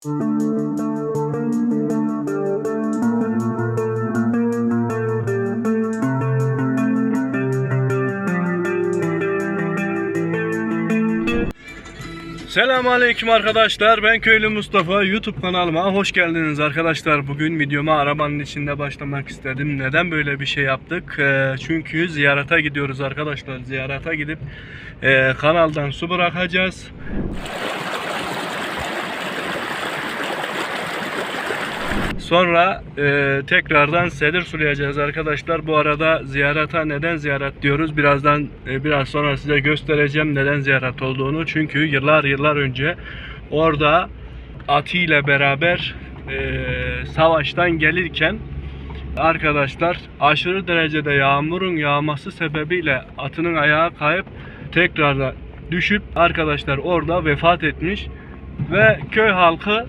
Selamünaleyküm arkadaşlar. Ben Köylü Mustafa. YouTube kanalıma hoş geldiniz arkadaşlar. Bugün videoma arabanın içinde başlamak istedim. Neden böyle bir şey yaptık? Ee, çünkü ziyarete gidiyoruz arkadaşlar. Ziyarete gidip e, kanaldan su bırakacağız. Sonra e, tekrardan sedir sulayacağız arkadaşlar. Bu arada ziyarete neden ziyaret diyoruz? Birazdan e, biraz sonra size göstereceğim neden ziyaret olduğunu. Çünkü yıllar yıllar önce orada Ati ile beraber e, savaştan gelirken arkadaşlar aşırı derecede yağmurun yağması sebebiyle atının ayağı kayıp tekrardan düşüp arkadaşlar orada vefat etmiş ve köy halkı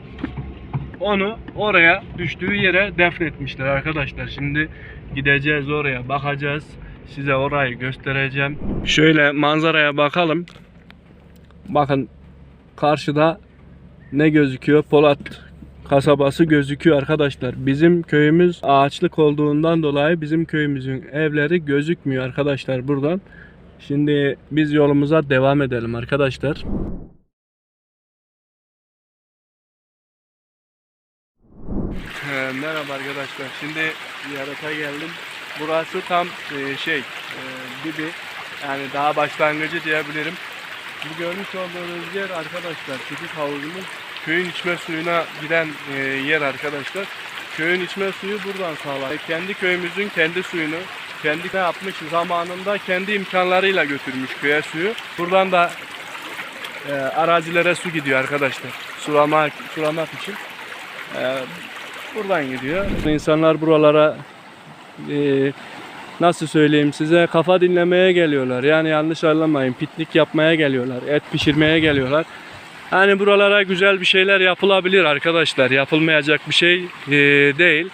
onu oraya düştüğü yere defnetmişler arkadaşlar. Şimdi gideceğiz oraya bakacağız. Size orayı göstereceğim. Şöyle manzaraya bakalım. Bakın karşıda ne gözüküyor? Polat kasabası gözüküyor arkadaşlar. Bizim köyümüz ağaçlık olduğundan dolayı bizim köyümüzün evleri gözükmüyor arkadaşlar buradan. Şimdi biz yolumuza devam edelim arkadaşlar. Ee, merhaba arkadaşlar. Şimdi ziyarete geldim. Burası tam e, şey e, dibi yani daha başlangıcı diyebilirim. Bu görmüş olduğunuz yer arkadaşlar çocuk havuzumuz. Köyün içme suyuna giden e, yer arkadaşlar. Köyün içme suyu buradan sağlar. Kendi köyümüzün kendi suyunu kendi ne yapmış zamanında kendi imkanlarıyla götürmüş köye suyu. Buradan da e, arazilere su gidiyor arkadaşlar. Sulamak, sulamak için. E, buradan gidiyor. İnsanlar buralara e, nasıl söyleyeyim size kafa dinlemeye geliyorlar. Yani yanlış anlamayın. Piknik yapmaya geliyorlar. Et pişirmeye geliyorlar. Hani buralara güzel bir şeyler yapılabilir arkadaşlar. Yapılmayacak bir şey e, değil.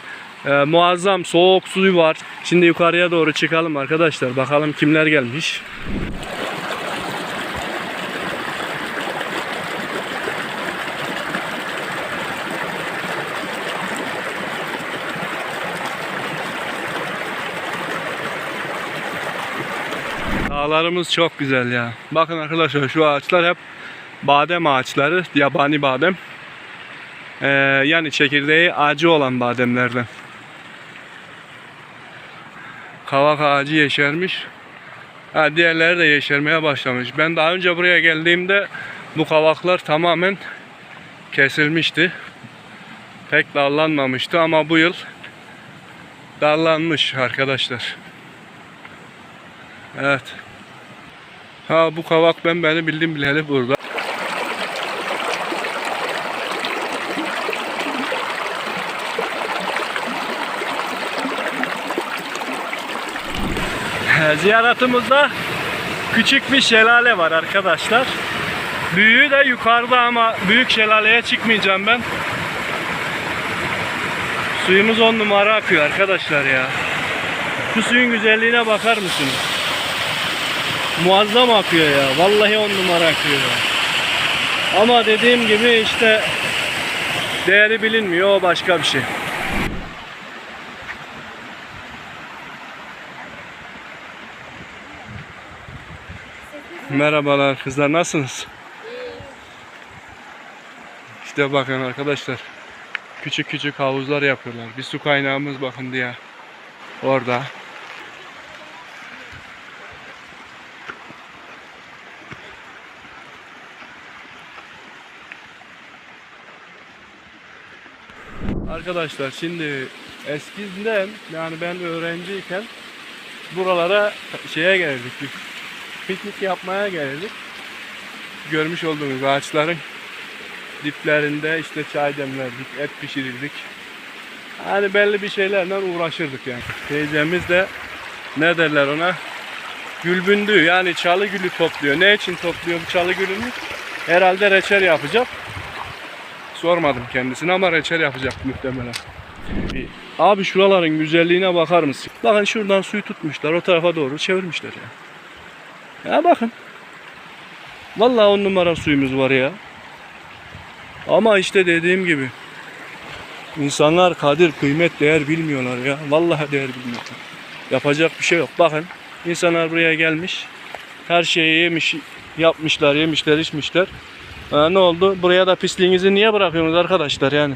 E, muazzam soğuk suyu var. Şimdi yukarıya doğru çıkalım arkadaşlar. Bakalım kimler gelmiş. Dağlarımız çok güzel ya. Bakın arkadaşlar şu ağaçlar hep badem ağaçları, yabani badem. Ee, yani çekirdeği acı olan bademlerden. Kavak ağacı yeşermiş. Ha, diğerleri de yeşermeye başlamış. Ben daha önce buraya geldiğimde bu kavaklar tamamen kesilmişti. Pek dallanmamıştı ama bu yıl dallanmış arkadaşlar. Evet. Ha bu kavak ben beni bildim bileli burada. Ziyaretimizde küçük bir şelale var arkadaşlar. Büyüğü de yukarıda ama büyük şelaleye çıkmayacağım ben. Suyumuz on numara akıyor arkadaşlar ya. Şu suyun güzelliğine bakar mısınız? Muazzam akıyor ya. Vallahi on numara akıyor. Ama dediğim gibi işte değeri bilinmiyor. O başka bir şey. Merhabalar kızlar nasılsınız? İşte bakın arkadaşlar. Küçük küçük havuzlar yapıyorlar. Bir su kaynağımız bakın diye. Orada. Arkadaşlar şimdi eskiden yani ben öğrenciyken buralara şeye gelirdik. Piknik yapmaya gelirdik. Görmüş olduğunuz ağaçların diplerinde işte çay demlerdik, et pişirirdik. Hani belli bir şeylerle uğraşırdık yani. Teyzemiz de ne derler ona? Gülbündü yani çalı gülü topluyor. Ne için topluyor bu çalı gülünü? Herhalde reçel yapacak. Sormadım kendisine ama reçel yapacak muhtemelen. Abi şuraların güzelliğine bakar mısın? Bakın şuradan suyu tutmuşlar o tarafa doğru çevirmişler ya. Ya bakın. Vallahi on numara suyumuz var ya. Ama işte dediğim gibi insanlar kadir, kıymet, değer bilmiyorlar ya. Vallahi değer bilmiyorlar. Yapacak bir şey yok. Bakın insanlar buraya gelmiş. Her şeyi yemiş, yapmışlar, yemişler, içmişler. Ha, ne oldu? Buraya da pisliğinizi niye bırakıyorsunuz arkadaşlar yani?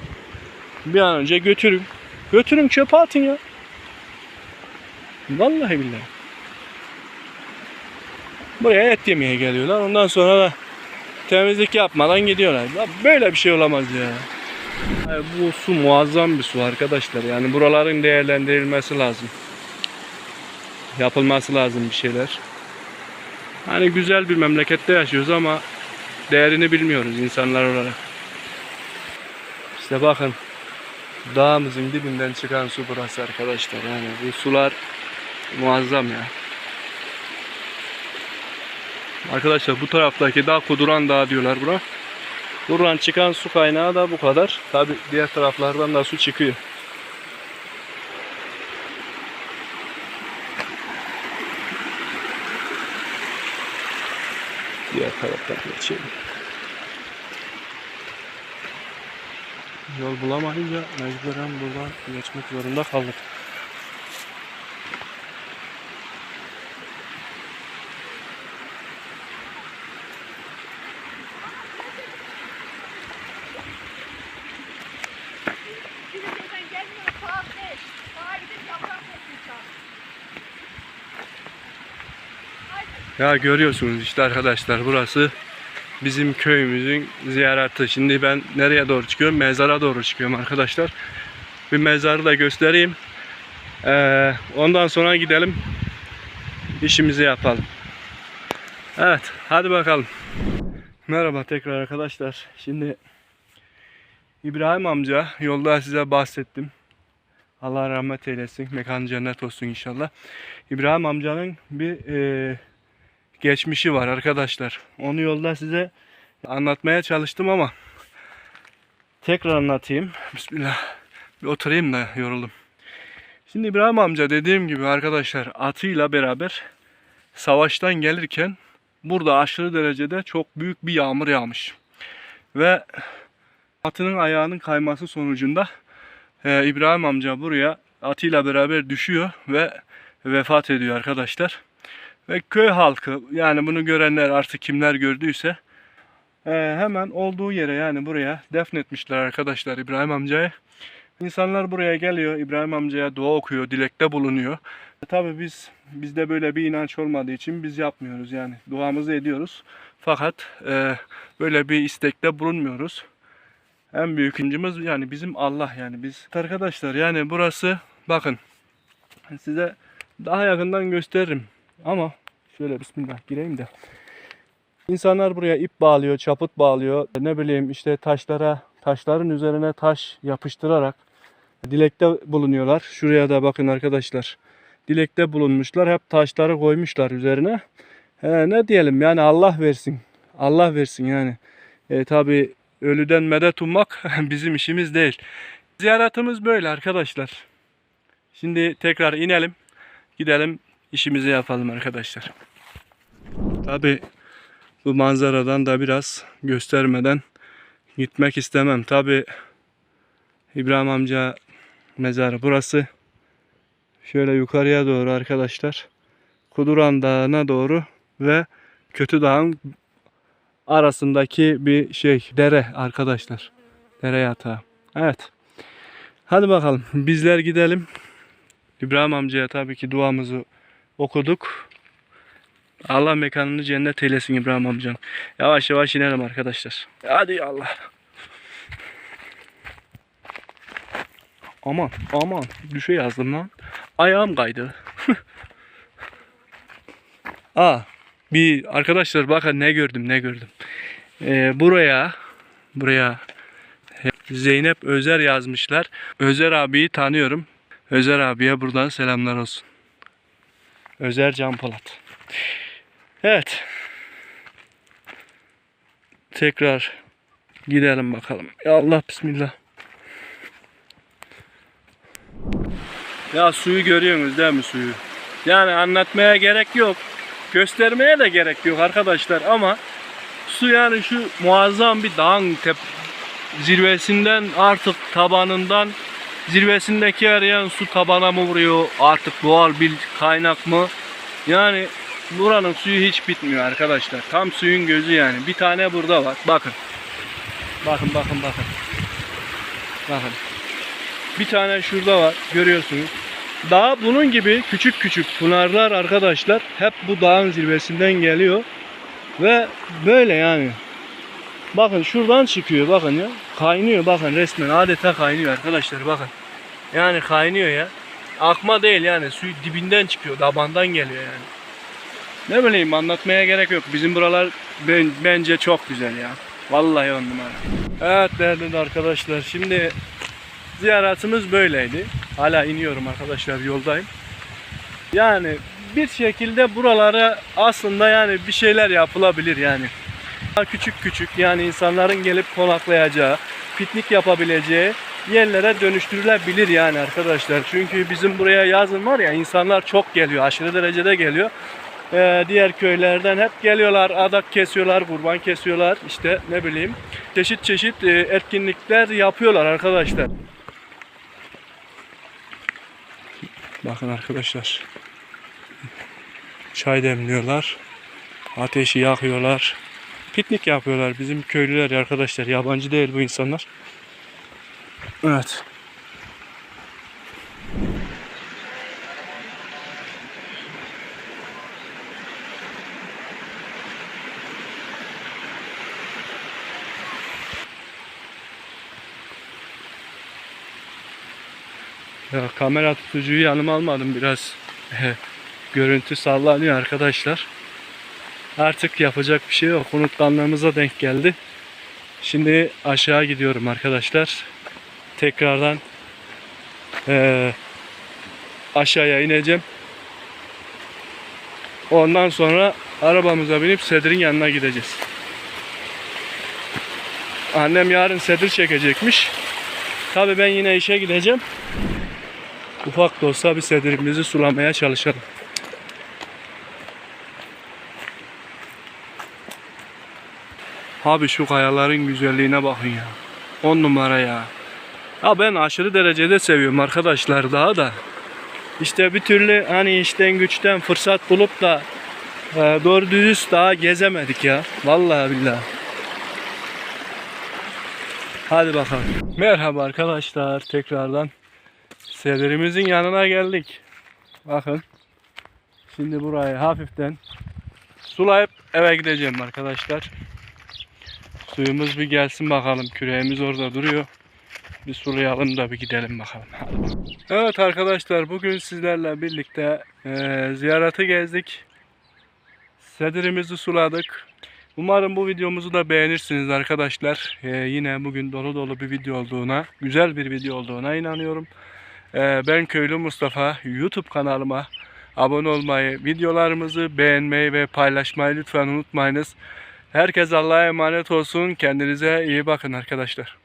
Bir an önce götürün. Götürün çöpe atın ya. Vallahi billahi. Buraya et yemeye geliyorlar. Ondan sonra da temizlik yapmadan gidiyorlar. Ya Böyle bir şey olamaz ya. Ay, bu su muazzam bir su arkadaşlar. Yani buraların değerlendirilmesi lazım. Yapılması lazım bir şeyler. Hani güzel bir memlekette yaşıyoruz ama değerini bilmiyoruz insanlar olarak. İşte bakın dağımızın dibinden çıkan su burası arkadaşlar. Yani bu sular muazzam ya. Arkadaşlar bu taraftaki dağ Kuduran Dağı diyorlar buna. Buradan çıkan su kaynağı da bu kadar. Tabi diğer taraflardan da su çıkıyor. Diğer taraftan geçelim. Yol bulamayınca mecburen buradan geçmek zorunda kaldık. Gelmiyor saat 5. Sağa gidip yaprak toplayacağım. Ya görüyorsunuz işte arkadaşlar burası bizim köyümüzün ziyareti. Şimdi ben nereye doğru çıkıyorum? Mezara doğru çıkıyorum arkadaşlar. Bir mezarı da göstereyim. Ee, ondan sonra gidelim. işimizi yapalım. Evet hadi bakalım. Merhaba tekrar arkadaşlar. Şimdi İbrahim amca yolda size bahsettim. Allah rahmet eylesin. Mekan cennet olsun inşallah. İbrahim amcanın bir e, geçmişi var arkadaşlar. Onu yolda size anlatmaya çalıştım ama tekrar anlatayım. Bismillah. Bir oturayım da yoruldum. Şimdi İbrahim amca dediğim gibi arkadaşlar atıyla beraber savaştan gelirken burada aşırı derecede çok büyük bir yağmur yağmış. Ve atının ayağının kayması sonucunda e, İbrahim amca buraya atıyla beraber düşüyor ve vefat ediyor arkadaşlar. Ve köy halkı yani bunu görenler artık kimler gördüyse e, hemen olduğu yere yani buraya defnetmişler arkadaşlar İbrahim amcayı. İnsanlar buraya geliyor İbrahim amcaya dua okuyor, dilekte bulunuyor. E, Tabii biz bizde böyle bir inanç olmadığı için biz yapmıyoruz yani duamızı ediyoruz. Fakat e, böyle bir istekte bulunmuyoruz. En büyük incimiz yani bizim Allah yani biz. Arkadaşlar yani burası bakın size daha yakından gösteririm. Ama şöyle bismillah gireyim de. İnsanlar buraya ip bağlıyor, çaput bağlıyor. Ne bileyim işte taşlara, taşların üzerine taş yapıştırarak dilekte bulunuyorlar. Şuraya da bakın arkadaşlar. Dilekte bulunmuşlar. Hep taşları koymuşlar üzerine. He, ne diyelim yani Allah versin. Allah versin yani. E, Tabi ölüden medet ummak bizim işimiz değil. Ziyaretimiz böyle arkadaşlar. Şimdi tekrar inelim. Gidelim işimizi yapalım arkadaşlar. Tabi bu manzaradan da biraz göstermeden gitmek istemem. Tabi İbrahim amca mezarı burası. Şöyle yukarıya doğru arkadaşlar. Kuduran Dağı'na doğru ve Kötü Dağ'ın arasındaki bir şey dere arkadaşlar. Dere yatağı. Evet. Hadi bakalım bizler gidelim. İbrahim amcaya tabii ki duamızı okuduk. Allah mekanını cennet eylesin İbrahim amcan. Yavaş yavaş inelim arkadaşlar. Hadi Allah. Aman aman düşe yazdım lan. Ayağım kaydı. Aa bir arkadaşlar bakın ne gördüm ne gördüm. Ee, buraya buraya Zeynep Özer yazmışlar. Özer abiyi tanıyorum. Özer abiye buradan selamlar olsun. Özer Can Polat. Evet. Tekrar gidelim bakalım. Ya Allah bismillah. Ya suyu görüyorsunuz değil mi suyu? Yani anlatmaya gerek yok. Göstermeye de gerek yok arkadaşlar ama su yani şu muazzam bir dağın tep zirvesinden artık tabanından zirvesindeki arayan su tabana mı vuruyor artık doğal bir kaynak mı? Yani buranın suyu hiç bitmiyor arkadaşlar. Tam suyun gözü yani. Bir tane burada var. Bakın. Bakın bakın bakın. Bakın. Bir tane şurada var. Görüyorsunuz. Daha bunun gibi küçük küçük pınarlar arkadaşlar hep bu dağın zirvesinden geliyor. Ve böyle yani. Bakın şuradan çıkıyor bakın ya. Kaynıyor bakın resmen adeta kaynıyor arkadaşlar bakın. Yani kaynıyor ya. Akma değil yani suyu dibinden çıkıyor. Tabandan geliyor yani. Ne bileyim anlatmaya gerek yok. Bizim buralar ben, bence çok güzel ya. Vallahi on numara. Evet değerli arkadaşlar şimdi ziyaretimiz böyleydi. Hala iniyorum arkadaşlar yoldayım. Yani bir şekilde buralara aslında yani bir şeyler yapılabilir yani. Küçük küçük yani insanların gelip konaklayacağı, piknik yapabileceği yerlere dönüştürülebilir yani arkadaşlar. Çünkü bizim buraya yazın var ya insanlar çok geliyor, aşırı derecede geliyor. Ee, diğer köylerden hep geliyorlar, adak kesiyorlar, kurban kesiyorlar. İşte ne bileyim çeşit çeşit e, etkinlikler yapıyorlar arkadaşlar. Bakın arkadaşlar. Çay demliyorlar. Ateşi yakıyorlar. Piknik yapıyorlar bizim köylüler arkadaşlar. Yabancı değil bu insanlar. Evet. Kamera tutucuyu yanıma almadım biraz. Görüntü sallanıyor arkadaşlar. Artık yapacak bir şey yok. Unutkanlığımıza denk geldi. Şimdi aşağı gidiyorum arkadaşlar. Tekrardan eee, aşağıya ineceğim. Ondan sonra arabamıza binip Sedir'in yanına gideceğiz. Annem yarın Sedir çekecekmiş. Tabii ben yine işe gideceğim. Ufak da olsa bir sedirimizi sulamaya çalışalım. Abi şu kayaların güzelliğine bakın ya. 10 numara ya. Ya ben aşırı derecede seviyorum arkadaşlar daha da. İşte bir türlü hani işten güçten fırsat bulup da e, doğru düz daha gezemedik ya. Vallahi billahi. Hadi bakalım. Merhaba arkadaşlar tekrardan. Sedirimizin yanına geldik. Bakın. Şimdi burayı hafiften sulayıp eve gideceğim arkadaşlar. Suyumuz bir gelsin bakalım. Küreğimiz orada duruyor. Bir sulayalım da bir gidelim bakalım. Evet arkadaşlar bugün sizlerle birlikte eee ziyareti gezdik. Sedirimizi suladık. Umarım bu videomuzu da beğenirsiniz arkadaşlar. Eee, yine bugün dolu dolu bir video olduğuna, güzel bir video olduğuna inanıyorum. Eee, ben Köylü Mustafa. YouTube kanalıma abone olmayı, videolarımızı beğenmeyi ve paylaşmayı lütfen unutmayınız. Herkes Allah'a emanet olsun. Kendinize iyi bakın arkadaşlar.